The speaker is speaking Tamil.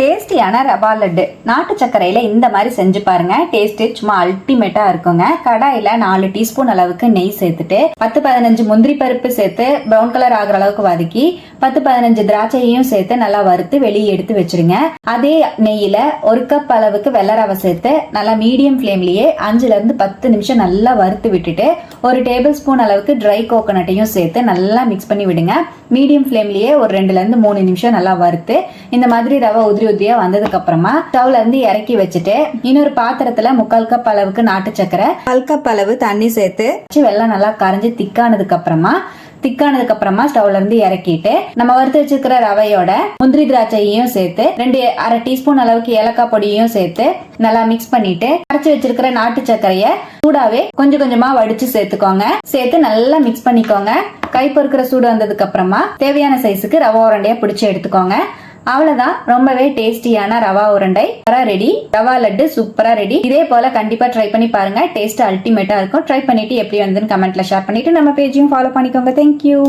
டேஸ்டியான ரவா லட்டு. நாட்டு சர்க்கரையில் இந்த மாதிரி செஞ்சு பாருங்க. டேஸ்ட் சும்மா அல்டிமேட்டா இருக்குங்க. கடாயில நாலு டீஸ்பூன் அளவுக்கு நெய் சேர்த்துட்டு பத்து பதினஞ்சு முந்திரி பருப்பு சேர்த்து ப்ரௌன் கலர் ஆகிற அளவுக்கு வதக்கி பத்து பதினஞ்சு திராட்சையையும் சேர்த்து நல்லா வறுத்து வெளியே எடுத்து வச்சிருங்க. அதே நெய்யில ஒரு கப் அளவுக்கு வெள்ளை ரவை சேர்த்து நல்லா மீடியம் ஃப்ளேம்லேயே அஞ்சுல இருந்து பத்து நிமிஷம் நல்லா வறுத்து விட்டுட்டு ஒரு டேபிள் ஸ்பூன் அளவுக்கு ட்ரை கோகோனட்டையும் சேர்த்து நல்லா மிக்ஸ் பண்ணி விடுங்க. மீடியம் ஃப்ளேம்லயே ஒரு ரெண்டுல இருந்து மூணு நிமிஷம் நல்லா வறுத்து இந்த மாதிரி ரவை உதிரி உதிரியா வந்ததுக்கு அப்புறமா ஸ்டவ்ல இருந்து இறக்கி வச்சுட்டு இன்னொரு பாத்திரத்துல முக்கால் கப் அளவுக்கு நாட்டு சக்கரை கால் கப் அளவு தண்ணி சேர்த்து வச்சு வெள்ளம் நல்லா கரைஞ்சு திக்கானதுக்கு அப்புறமா திக்கானதுக்கு அப்புறமா ஸ்டவ்ல இருந்து இறக்கிட்டு நம்ம வறுத்து வச்சிருக்கிற ரவையோட முந்திரி திராட்சையையும் சேர்த்து ரெண்டு அரை டீஸ்பூன் அளவுக்கு ஏலக்காய் பொடியையும் சேர்த்து நல்லா மிக்ஸ் பண்ணிட்டு அரைச்சு வச்சிருக்கிற நாட்டு சர்க்கரைய சூடாவே கொஞ்சம் கொஞ்சமா வடிச்சு சேர்த்துக்கோங்க. சேர்த்து நல்லா மிக்ஸ் பண்ணிக்கோங்க. கை பொறுக்கிற சூடு வந்ததுக்கு அப்புறமா தேவையான சைஸுக்கு ரவை உரண்டையா பிடிச்சு எடுத்துக்கோங்க. அவ்வளவுதான். ரொம்பவே டேஸ்டியான ரவா உருண்டை. ரெடி ரவா லட்டு சூப்பரா ரெடி இதே போல கண்டிப்பா ட்ரை பண்ணி பாருங்க. டேஸ்ட் அல்டிமேட்டா இருக்கும். ட்ரை பண்ணிட்டு எப்படி வந்துன்னு கமெண்ட்ல ஷேர் பண்ணிட்டு நம்ம பேஜையும் ஃபாலோ பண்ணிக்கோங்க. தேங்க்யூ